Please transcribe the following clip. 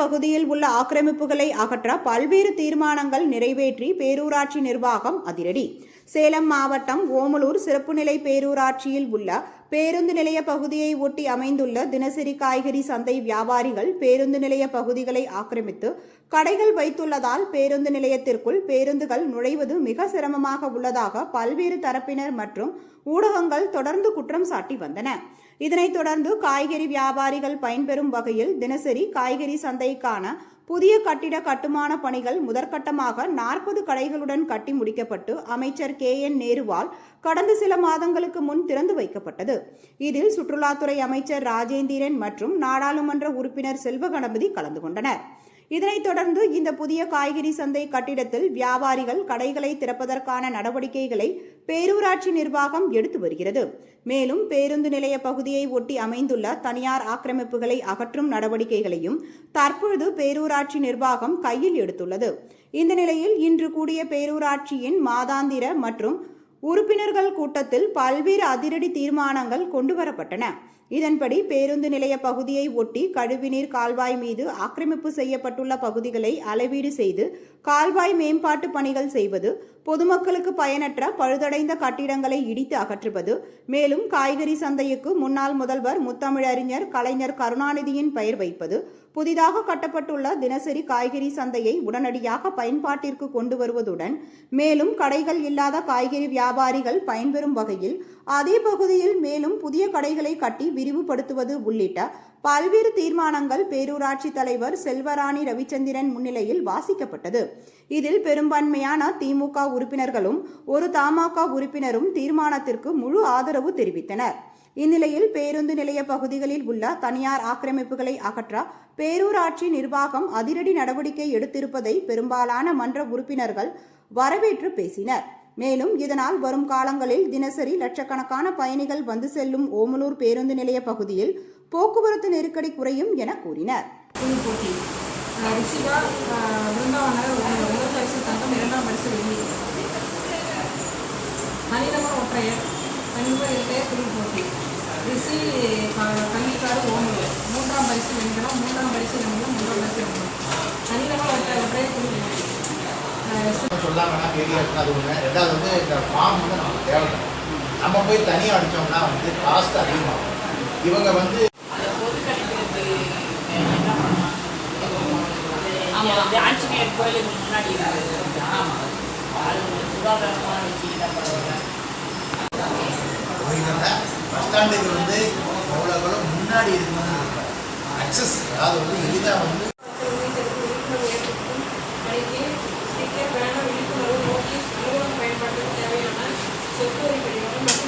ஆக்கிரமிப்புகளை அகற்ற பல்வேறு தீர்மானங்கள் நிறைவேற்றி பேரூராட்சி நிர்வாகம் அதிரடி. சேலம் மாவட்டம் ஓமலூர் சிறப்பு நிலை பேரூராட்சியில் உள்ள பேருந்து நிலைய பகுதியை ஒட்டி அமைந்துள்ள தினசரி காய்கறி சந்தை வியாபாரிகள் பேருந்து நிலைய பகுதிகளை ஆக்கிரமித்து கடைகள் வைத்துள்ளதால் பேருந்து நிலையத்திற்குள் பேருந்துகள் நுழைவது மிக சிரமமாக உள்ளதாக பல்வேறு தரப்பினர் மற்றும் ஊடகங்கள் தொடர்ந்து குற்றம் சாட்டி வந்தன. இதனைத் தொடர்ந்து காய்கறி வியாபாரிகள் பயன்பெறும் வகையில் தினசரி காய்கறி சந்தைக்கான புதிய கட்டிட கட்டுமான பணிகள் முதற்கட்டமாக நாற்பது கடைகளுடன் கட்டி முடிக்கப்பட்டு அமைச்சர் கே என் நேருவால் கடந்த சில மாதங்களுக்கு முன் திறந்து வைக்கப்பட்டது. இதில் சுற்றுலாத்துறை அமைச்சர் ராஜேந்திரன் மற்றும் நாடாளுமன்ற உறுப்பினர் செல்வ கணபதி கலந்து கொண்டனர். இதனைத் தொடர்ந்து இந்த புதிய காய்கறி சந்தை கட்டிடத்தில் வியாபாரிகள் கடைகளை திறப்பதற்கான நடவடிக்கைகளை பேரூராட்சி நிர்வாகம் எடுத்து வருகிறது. மேலும் பேருந்து நிலைய பகுதியை ஒட்டி அமைந்துள்ள தனியார் ஆக்கிரமிப்புகளை அகற்றும் நடவடிக்கைகளையும் தற்பொழுது பேரூராட்சி நிர்வாகம் கையில் எடுத்துள்ளது. இந்த நிலையில் இன்று கூடிய பேரூராட்சியின் மாதாந்திர மற்றும் உறுப்பினர்கள் கூட்டத்தில் பல்வேறு அதிரடி தீர்மானங்கள் கொண்டுவரப்பட்டன. இதன்படி பேருந்து நிலைய பகுதியை ஒட்டி கழிவுநீர் கால்வாய் மீது ஆக்கிரமிப்பு செய்யப்பட்டுள்ள பகுதிகளை அளவீடு செய்து கால்வாய் மேம்பாட்டு பணிகள் செய்வது பொதுமக்களுக்கு பயனற்ற பழுதடைந்த கட்டிடங்களை இடித்து அகற்றுவது மேலும் காய்கறி சந்தைக்கு முன்னாள் முதல்வர் முத்தமிழறிஞர் கலைஞர் கருணாநிதியின் பெயர் வைப்பது புதிதாக கட்டப்பட்டுள்ள தினசரி காய்கறி சந்தையை உடனடியாக பயன்பாட்டிற்கு கொண்டு வருவதுடன் மேலும் கடைகள் இல்லாத காய்கறி வியாபாரிகள் பயன்பெறும் வகையில் அதே பகுதியில் மேலும் புதிய கடைகளை கட்டி விரிவுபடுத்துவது உள்ளிட்ட பல்வேறு தீர்மானங்கள் பேரூராட்சி தலைவர் செல்வராணி ரவிச்சந்திரன் முன்னிலையில் வாசிக்கப்பட்டது. இதில் பெரும்பான்மையான திமுக உறுப்பினர்களும் ஒரு தமாக உறுப்பினரும் தீர்மானத்திற்கு முழு ஆதரவு தெரிவித்தனர். இந்நிலையில் பேருந்து நிலைய பகுதிகளில் உள்ள தனியார் ஆக்கிரமிப்புகளை அகற்ற பேரூராட்சி நிர்வாகம் அதிரடி நடவடிக்கை எடுத்திருப்பதை பெரும்பாலான மன்ற உறுப்பினர்கள் வரவேற்று பேசினர். மேலும் இதனால் வரும் காலங்களில் தினசரி லட்சக்கணக்கான பயணிகள் வந்து செல்லும் ஓமலூர் பேருந்து நிலைய பகுதியில் போக்குவரத்து நெருக்கடி குறையும் என கூறினர். ஒற்றையர் போட்டி ரிஷி ஓமலூர். மூன்றாம் பரிசு வெண்கலம் மூன்றாம் பரிசு வெண்கலம் மூன்றாம் பரிசு வெண்கலம் தனிநபர் ஒற்றை ஒற்றையர் குழு போட்டி அஹ் சொல்லாமனா ஏரியா இருக்கு அது ஒன்று ரெண்டாவது வந்து இந்த ஃபார்ம் வந்து நமக்கு தேவை. நம்ம போய் தனியாக அடித்தோம்னா வந்து காஸ்ட் அதிகமாகும். இவங்க வந்து ஆஞ்சநேயர் கோயிலுக்கு முன்னாடி பஸ் ஸ்டாண்டுக்கு வந்து அவ்வளோ முன்னாடி அக்சஸ் அதாவது வந்து எளிதாக வந்து